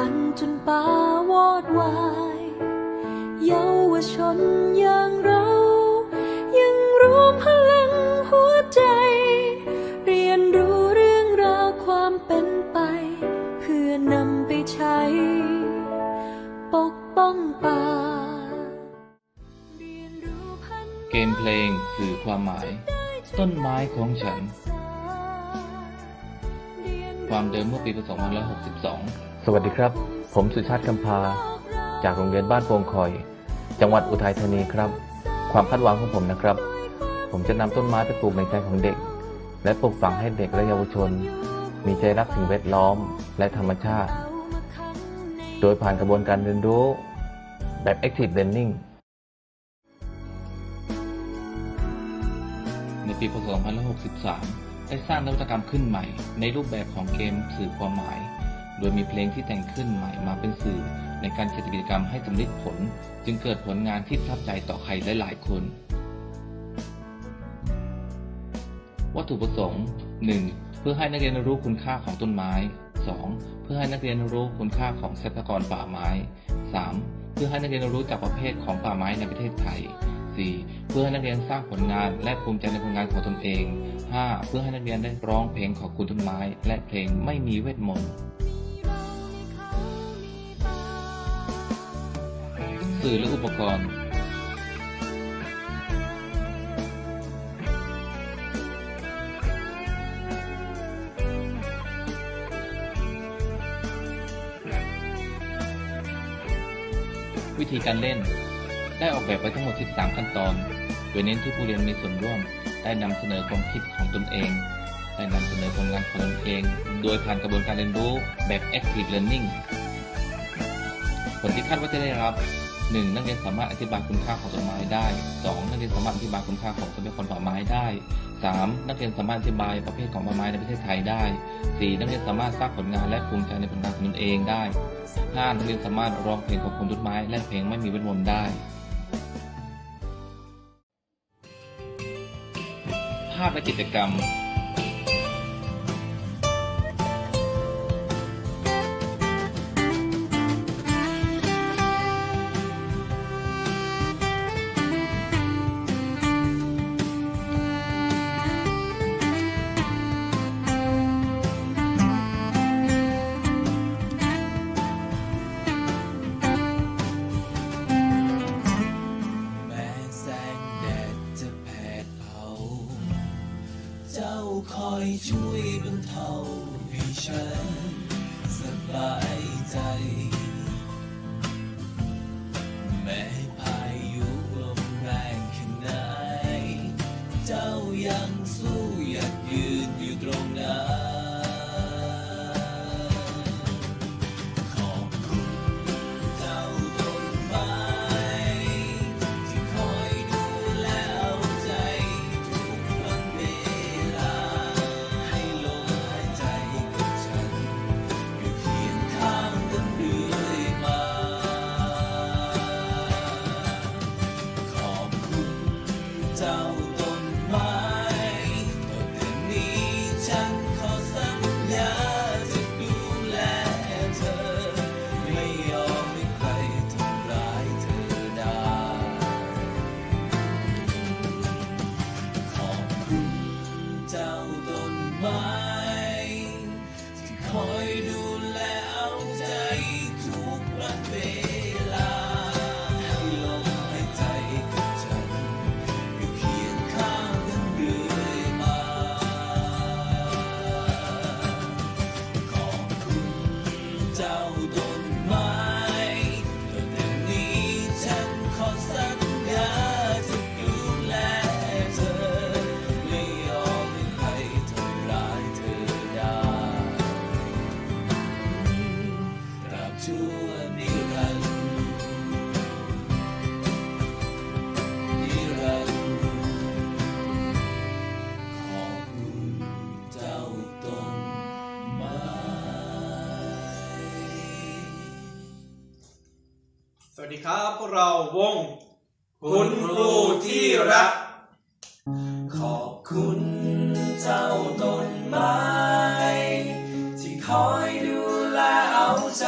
ตัดฟันจนป่าวอดวายเยาวชนอย่างเรา ยังรู้พลังหัวใจ เรียนรู้เรื่องราวความเป็นไป เพื่อนำไปใช้ ปกป้องป่าเกมเพลงสื่อความหมาย ต้นไม้ของฉัน ความเดิมเมื่อปีพศ2562 สวัสดีครับ ผมสุชาติคำพา จากโรงเรียนบ้านโป่งคอย จังหวัดอุทัยธานีครับ ความคาดหวังของผมนะครับ ผมจะนำต้นไม้ไปปลูกในใจของเด็ก และปลูกฝังให้เด็กและเยาวชน มีใจรักสิ่งแวดล้อมและธรรมชาติ โดยผ่านกระบวนการเรียนรู้ แบบ active learning ในปีพศ2563 ได้สร้างนวัตกรรมขึ้นใหม่ ในรูปแบบของเกมสื่อความหมาย โดยมีเพลงที่แต่งขึ้นใหม่มาเป็นสื่อ ในการจัดกิจกรรมให้สำเร็จผล จึงเกิดผลงานที่ประทับใจต่อใครหลายๆคน วัตถุประสงค์ 1. เพื่อให้นักเรียนรู้คุณค่าของต้นไม้ 2. เพื่อให้นักเรียนรู้คุณค่าของทรัพยากรป่าไม้ 3. เพื่อให้นักเรียนรู้จักประเภทของป่าไม้ในประเทศไทย 4. เพื่อให้นักเรียนสร้างผลงานและภูมิใจในผลงานของตนเอง 5. เพื่อให้นักเรียนได้ร้องเพลงขอบคุณต้นไม้ และเพลงไม่มีเวทมนต์ สื่อและอุปกรณ์ วิธีการเล่น ได้ออกแบบไว้ทั้งหมด 13 ขั้นตอน โดยเน้นที่ผู้เรียนมีส่วนร่วม ได้นำเสนอความคิดของตนเองได้นำเสนอผลงานของตนเอง โดยผ่านกระบวนการเรียนรู้แบบ active learning ผลที่คาดว่าจะได้รับ 1. นักเรียนสามารถอธิบายคุณค่าของต้นไม้ได้ 2. นักเรียนสามารถอธิบายคุณค่าของทรัพยากรป่าไม้ได้ 3. นักเรียนสามารถอธิบายประเภทของป่าไม้ในประเทศไทยได้ 4. นักเรียนสามารถสร้างผลงานและภูมิใจในผลงานของตนเองได้ 5. นักเรียนสามารถร้องเพลงขอบคุณต้นไม้และเพลงไม่มีเวทมนต์ได้ ภาพและกิจกรรม ช่วยบรรเทาให้ฉันสบายใจ เดีครับ พวกเราวง คุณครูที่รัก ขอบคุณเจ้าต้นไม้ ที่คอยดูแลเอาใจ